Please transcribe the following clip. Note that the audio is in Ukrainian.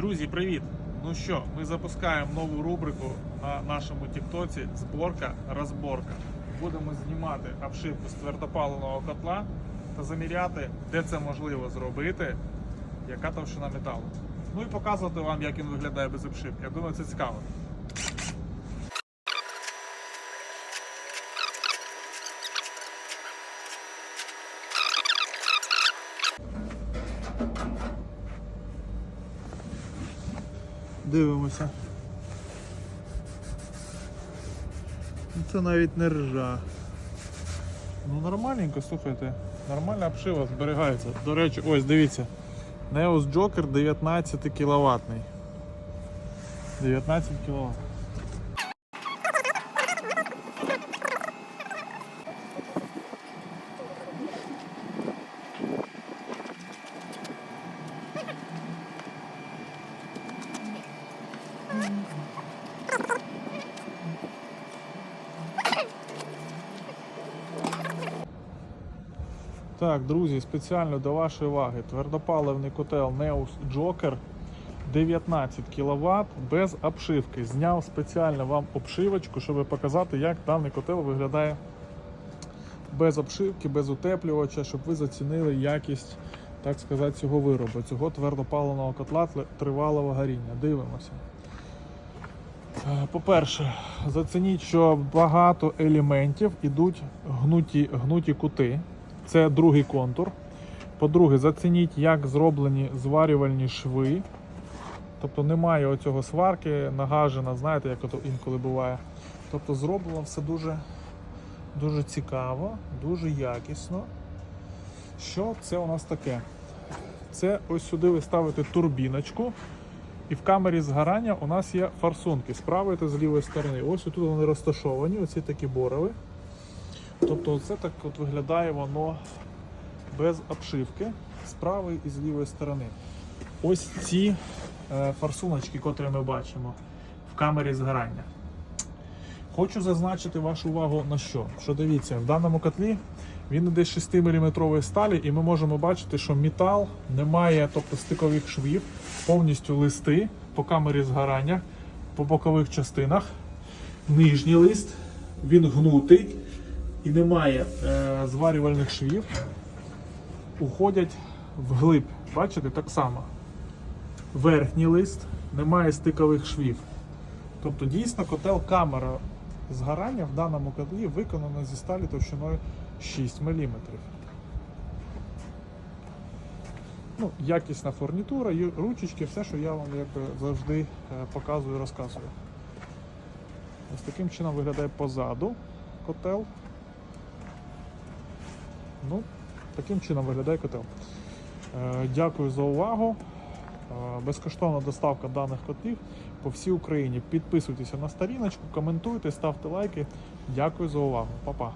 Друзі, привіт! Ну що, ми запускаємо нову рубрику на нашому Тіктоці зборка розборка. Будемо знімати обшивку з твердопаленого котла та заміряти, де це можливо зробити, яка товщина металу. Ну і показувати вам, як він виглядає без обшивки. Я думаю, це цікаво. Дивимося. Ну, Це навіть не ржа. Ну нормальненько, слухайте. Нормальна обшива зберігається. До речі, ось дивіться. Neos Joker 19 кВт. 19 кВт. Так, друзі, спеціально до вашої уваги. Твердопаливний котел Neus Joker 19 кВт без обшивки. Зняв спеціально вам обшивочку, щоб показати, як даний котел виглядає без обшивки, без утеплювача, щоб ви зацінили якість, так сказати, цього виробу, цього твердопаливного котла тривалого горіння. Дивимося. Е, По-перше, зацініть, що багато елементів ідуть гнуті, гнуті кути. Це другий контур. По-друге, зацініть, як зроблені зварювальні шви. Тобто немає оцього сварки, нагажена, знаєте, як ото інколи буває. Тобто зроблено все дуже, дуже цікаво, дуже якісно. Що це у нас таке? Це ось сюди ви ставите турбіночку, і в камері згорання у нас є форсунки з правої та з лівої сторони. Ось тут вони розташовані, оці такі борови. Тобто це так от виглядає воно без обшивки з правої і з лівої сторони. Ось ці е, форсуночки, котрі ми бачимо в камері згорання. Хочу зазначити вашу увагу на що? Що дивіться, в даному котлі він іде 6 мм сталі, і ми можемо бачити, що метал не має тобто, стикових швів, повністю листи по камері згорання, по бокових частинах. Нижній лист, він гнутий і немає е, зварювальних швів, уходять вглиб. Бачите, так само. Верхній лист, немає стикових швів. Тобто дійсно котел камера згорання в даному котлі виконана зі сталі товщиною 6 мм. Ну, якісна фурнітура, ручечки, все, що я вам якби завжди е, показую і розказую. Ось таким чином виглядає позаду котел. Ну, таким чином виглядає котел. Е, Дякую за увагу. Е, Безкоштовна доставка даних котлів по всій Україні. Підписуйтеся на сторіночку, коментуйте, ставте лайки. Дякую за увагу. Па-па.